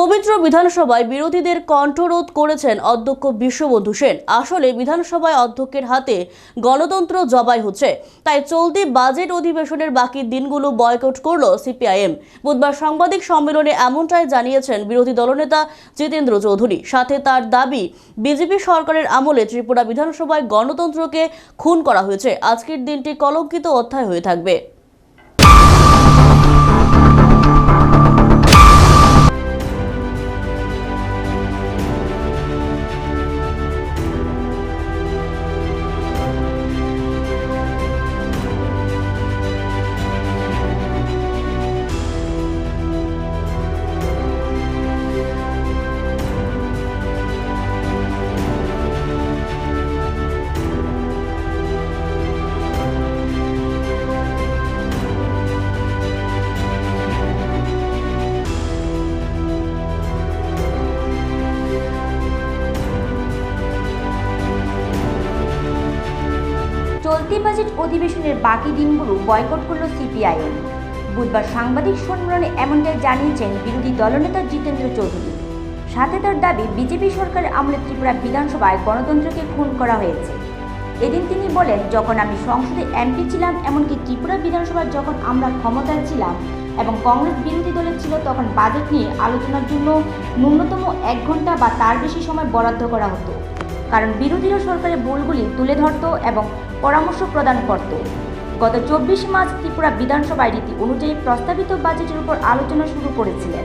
পবিত্র বিধানসভায় বিরোধীদের কণ্ঠরোধ করেছেন অধ্যক্ষ বিশ্ববন্ধু সেন। আসলে বিধানসভায় অধ্যক্ষের হাতে গণতন্ত্র জবাই হচ্ছে, তাই চলতি বাজেট অধিবেশনের বাকি দিনগুলো বয়কট করল সিপিআইএম। বুধবার সাংবাদিক সম্মেলনে এমনটাই জানিয়েছেন বিরোধী দলনেতা জিতেন্দ্র চৌধুরী। সাথে তার দাবি, বিজেপি সরকারের আমলে ত্রিপুরা বিধানসভায় গণতন্ত্রকে খুন করা হয়েছে। আজকের দিনটি কলঙ্কিত অধ্যায় হয়ে থাকবে। অধিবেশনের বাকি দিনগুলো বয়কট করল সিপিআইএম বুধবার সাংবাদিক সম্মেলনে এমনটাই জানিয়েছেন বিরোধী দলনেতা জিতেন্দ্র চৌধুরী। সাথে তার দাবি, বিজেপি সরকারের আমলে ত্রিপুরা বিধানসভায় গণতন্ত্রকে খুন করা হয়েছে। এদিন তিনি বলেন, যখন আমি সংসদে এমপি ছিলাম, এমনকি ত্রিপুরা বিধানসভায় যখন আমরা ক্ষমতায় ছিলাম এবং কংগ্রেস বিরোধী দলে ছিল, তখন বাজেট নিয়ে আলোচনার জন্য ন্যূনতম এক ঘণ্টা বা তার বেশি সময় বরাদ্দ করা হতো। কারণ বিরোধীরা সরকারের ভুলগুলি তুলে ধরত এবং পরামর্শ প্রদান করত। গত চব্বিশ মার্চ ত্রিপুরা বিধানসভায় রীতি অনুযায়ী প্রস্তাবিত বাজেটের উপর আলোচনা শুরু করেছিলেন।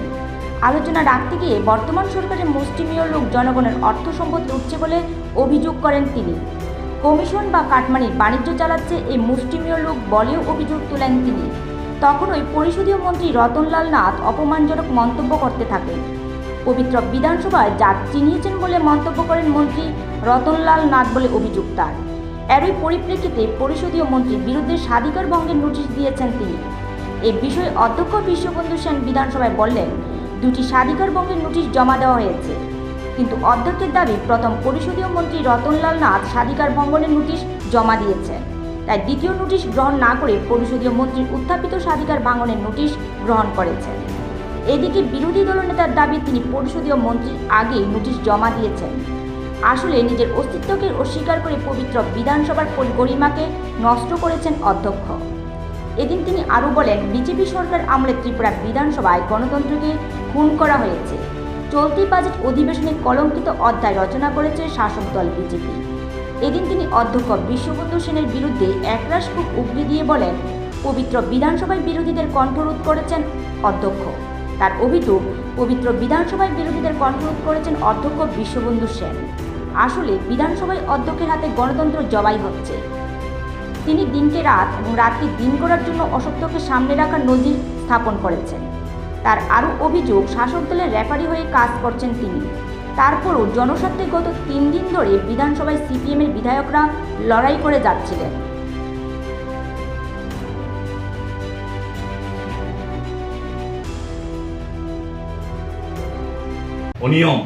আলোচনা রাখতে গিয়ে বর্তমান সরকারের মুষ্টিমেয় লোক জনগণের অর্থ সম্পদ লুটছে বলে অভিযোগ করেন তিনি। কমিশন বা কাটমানির বাণিজ্য চালাচ্ছে এই মুষ্টিমেয় লোক বলেও অভিযোগ তোলেন তিনি। তখনই পরিষদীয় মন্ত্রী রতনলাল নাথ অপমানজনক মন্তব্য করতে থাকেন। পবিত্র বিধানসভায় যা চিনিয়েছেন বলে মন্তব্য করেন মন্ত্রী রতনলাল নাথ বলে অভিযোগ তার। এরই পরিপ্রেক্ষিতে পরিষদীয় মন্ত্রীর বিরুদ্ধে স্বাধিকার ভঙ্গের নোটিশ দিয়েছেন তিনি। এ বিষয়ে অধ্যক্ষ বিশ্ববন্ধু সেন বিধানসভায় বললেন, দুটি স্বাধিকার ভঙ্গের নোটিশ জমা দেওয়া হয়েছে। কিন্তু অধ্যক্ষের দাবি, প্রথম পরিষদীয় মন্ত্রী রতনলাল নাথ স্বাধিকার ভঙ্গনের নোটিশ জমা দিয়েছেন তাই দ্বিতীয় নোটিশ গ্রহণ না করে পরিষদীয় মন্ত্রীর উত্থাপিত স্বাধিকার ভাঙনের নোটিশ গ্রহণ করেছেন। এদিকে বিরোধী দলনেতার দাবি, তিনি পরিষদীয় মন্ত্রীর আগে নোটিশ জমা দিয়েছেন। আসলে নিজের অস্তিত্বকে অস্বীকার করে পবিত্র বিধানসভার পরি- গরিমাকে নষ্ট করেছেন অধ্যক্ষ। এদিন তিনি আরও বলেন, বিজেপি সরকার আমলে ত্রিপুরা বিধানসভায় গণতন্ত্রকে খুন করা হয়েছে। চলতি বাজেট অধিবেশনে কলঙ্কিত অধ্যায় রচনা করেছে শাসক দল বিজেপি। এদিন তিনি অধ্যক্ষ বিশ্ববন্ধু সেনের বিরুদ্ধে একরাশ খুব উগলি দিয়ে বলেন, পবিত্র বিধানসভায় বিরোধীদের কণ্ঠরোধ করেছেন অধ্যক্ষ। তার অভিযোগ, পবিত্র বিধানসভায় বিরোধীদের কণ্ঠরোধ করেছেন অধ্যক্ষ বিশ্ববন্ধু সেন। আসলে বিধানসভায় অধ্যক্ষের হাতে গণতন্ত্র জবাই হচ্ছে। তিনি দিনকে রাত এবং রাতকে দিন করার জন্য অসত্যকে সামনে রাখার নজির স্থাপন করেছেন। তার আরও অভিযোগ, শাসক দলের রেফারি হয়ে কাজ করছেন তিনি। তারপরও জনস্বার্থে গত তিন দিন ধরে বিধানসভায় সিপিএমের বিধায়করা লড়াই করে যাচ্ছিলেন। অনিয়ম।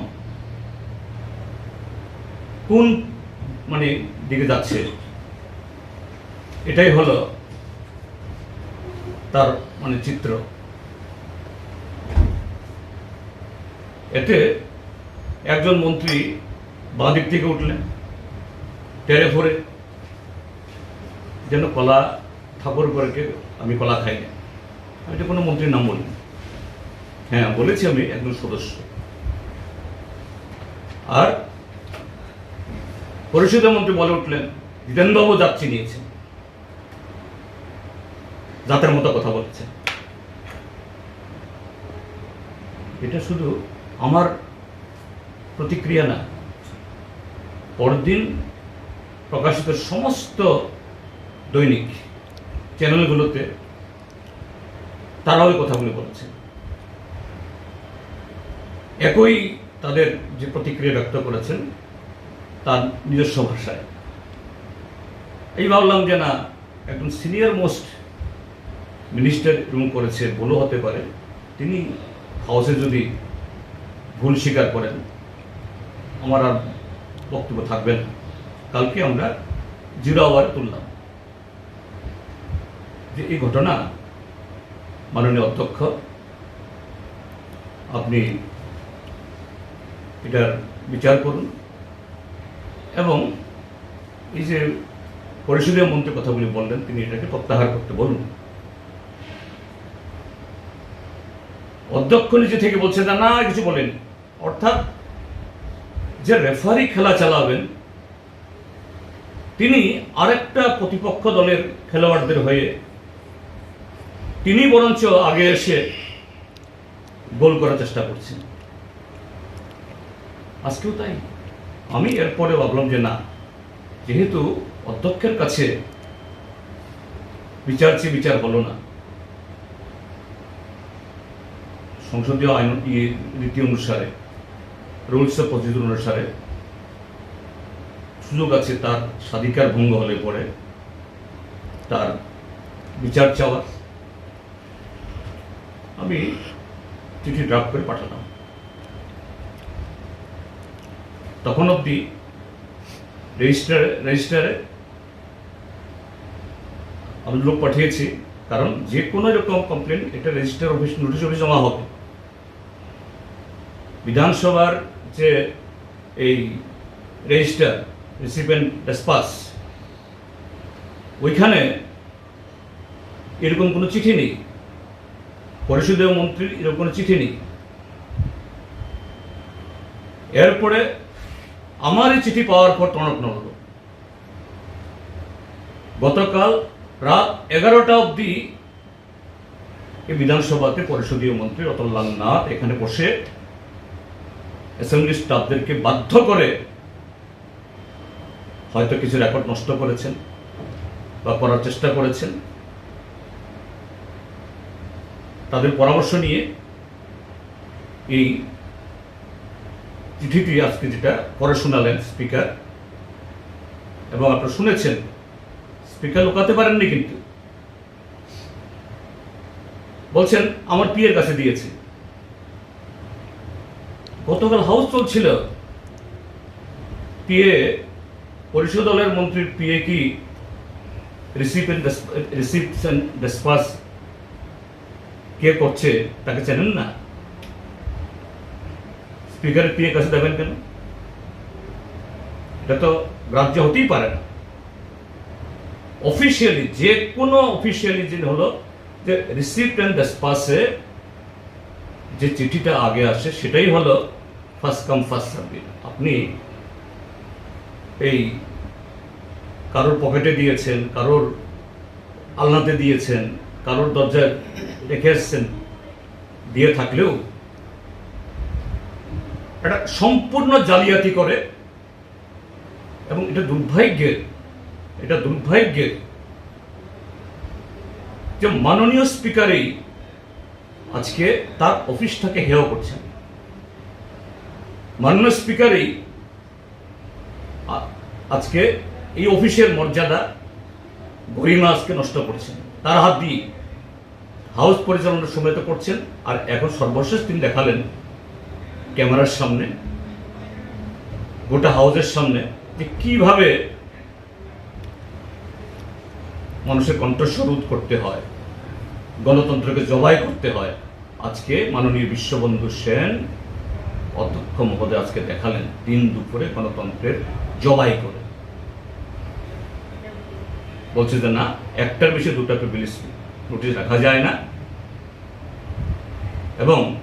কোন মানে দিকে যাচ্ছে? এটাই হলো তার মানে চিত্র। এতে একজন মন্ত্রী বাঁ দিক থেকে উঠলেন টেরে ফোরে যেন কলা ঠাকুর করে আমি কলা খাই না। আমি তো কোনো মন্ত্রীর নাম বলিনি। হ্যাঁ বলেছি আমি একজন সদস্য। আর পরিষদের মন্ত্রী বলে উঠলেন, জিতেনবাবু যাত্রী নিয়েছেন জাতের মতো কথা বলছেন এটা শুধু আমার প্রতিক্রিয়া না, পরদিন প্রকাশিত সমস্ত দৈনিক চ্যানেলগুলোতে তারাও এই কথাগুলি বলছেন একই তাদের যে প্রতিক্রিয়া ব্যক্ত করেছেন তার নিজস্ব ভাষায়। এই ভাবলাম যে না, একজন সিনিয়র মোস্ট মিনিস্টার রুম করেছে ভুলও হতে পারে। তিনি হাউসে যদি ভুল স্বীকার করেন, আমার আর বক্তব্য থাকবে না। কালকে আমরা জিরো আওয়ারে তুললাম। যে এই ঘটনা মাননীয় অধ্যক্ষ, আপনি এটার বিচার করুন। এবং এই যে পরিষদীয় মন্ত্রী কথাগুলি বললেন, তিনি এটাকে প্রত্যাহার করতে বলুন। অধ্যক্ষ নিজে থেকে বলছেন, না না কিছু বলেন। অর্থাৎ যে রেফারি খেলা চালাবেন, তিনি আরেকটা প্রতিপক্ষ দলের খেলোয়াড়দের হয়ে তিনি বরঞ্চ আগে এসে গোল করার চেষ্টা করছেন। আজকেও তাই। আমি এরপরে ভাবলাম যে না, যেহেতু অধ্যক্ষের কাছে বিচার চেয়ে বিচার হলো না। সংসদীয় আইন রীতি অনুসারে, রুলস অফ প্রসিডিউর অনুসারে সুযোগ আছে তার স্বাধিকার ভঙ্গ হলে পরে তার বিচার চাওয়ার। আমি চিঠি ড্রাফট করে পাঠালাম। তখন অবধি রেজিস্টারে রেজিস্টারে আমি লোক পাঠিয়েছি, কারণ যে কোনো রকম কমপ্লেন এটা রেজিস্টার অফিস নোটিশ অফিস জমা হবে। বিধানসভার যে এই রেজিস্টার রিসিপেন্ট ডেসপাস ওইখানে এরকম কোনো চিঠি নেই। পরিষদীয় মন্ত্রীর এরকম কোনো চিঠি নেই। এরপরে আমার এই চিঠি পাওয়ার পর টনক নড়ল। গতকাল রাত এগারোটা অবধি এই বিধানসভাতে পরিষদীয় মন্ত্রী রতনলাল নাথ এখানে বসে অ্যাসেম্বলি স্টাফদেরকে বাধ্য করে হয়তো কিছু রেকর্ড নষ্ট করেছেন বা করার চেষ্টা করেছেন। তাদের পরামর্শ নিয়ে এই চিঠিটি আজকে যেটা, পরে শোনালেন স্পিকার। এবং আপনারা শুনেছেন, স্পিকার লুকাতে পারেননি কিন্তু। বলছেন, আমার পিয়ের কাছে দিয়েছে। গতকাল হাউস চলছিল। পিএ পরিষদ দলের মন্ত্রীর পিএ কি রিসিপশন ডেসপাস কে করছে, তাকে চেনেন না? স্পিকারের পিএ কাছে দেবেন কেন এটা তো গ্রাহ্য হতেই পারে না অফিসিয়ালি যে কোনো অফিসিয়ালি যে হলো যে রিসিপ্ট অ্যান্ড ডেসপাসে যে চিঠিটা আগে আসে সেটাই হলো ফার্স্ট কাম ফার্স্ট সার্ভিস আপনি এই কারোর পকেটে দিয়েছেন কারোর আলনাতে দিয়েছেন কারোর দরজায় রেখে এসছেন দিয়ে থাকলেও এটা সম্পূর্ণ জালিয়াতি করে। এবং এটা দুর্ভাগ্যের এটা দুর্ভাগ্যের যে মাননীয় স্পিকারই আজকে তার অফিসটাকে হেয় করছেন। মাননীয় স্পিকারেই আজকে এই অফিসের মর্যাদা গরিমা আজকে নষ্ট করছেন। তার হাত দিয়ে হাউস পরিচালনার সময় তো করছেন, আর এখন সর্বশেষ তিনি দেখালেন ক্যামেরার সামনে, গোটা হাউসের সামনে, যে কীভাবে মানুষের কণ্ঠস্বর করতে হয়, গণতন্ত্রকে জবাই করতে হয়, আজকে মাননীয় বিশ্ববন্ধু সেন অধ্যক্ষ মহোদয় আজকে দেখালেন দিন দুপুরে গণতন্ত্রের জবাই করে। বলছে যে না, একটার বেশি দুটা প্রিভিলেজ নোটিশ রাখা যায় না। এবং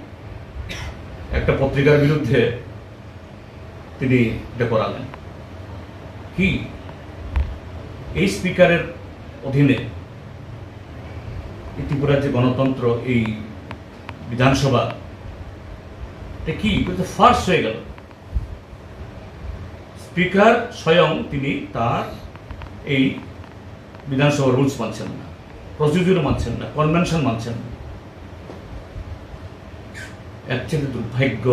একটা পত্রিকার বিরুদ্ধে তিনি এটা করালেন। কি? এই স্পিকারের অধীনে ত্রিপুরার যে গণতন্ত্র, এই বিধানসভা, এটা কি? ফার্স্ট হয়ে গেল। স্পিকার স্বয়ং তিনি তার এই বিধানসভা রুলস মানছেন না, প্রসিডিউর মানছেন না, কনভেনশন মানছেন না। এর দুর্ভাগ্য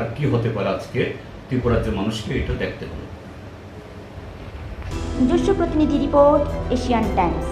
আর কি হতে পারে আজকে ত্রিপুরাজ্যের মানুষকে এটা দেখতে হবে। নিজস্ব প্রতিনিধি রিপোর্ট এশিয়ান টাইমস।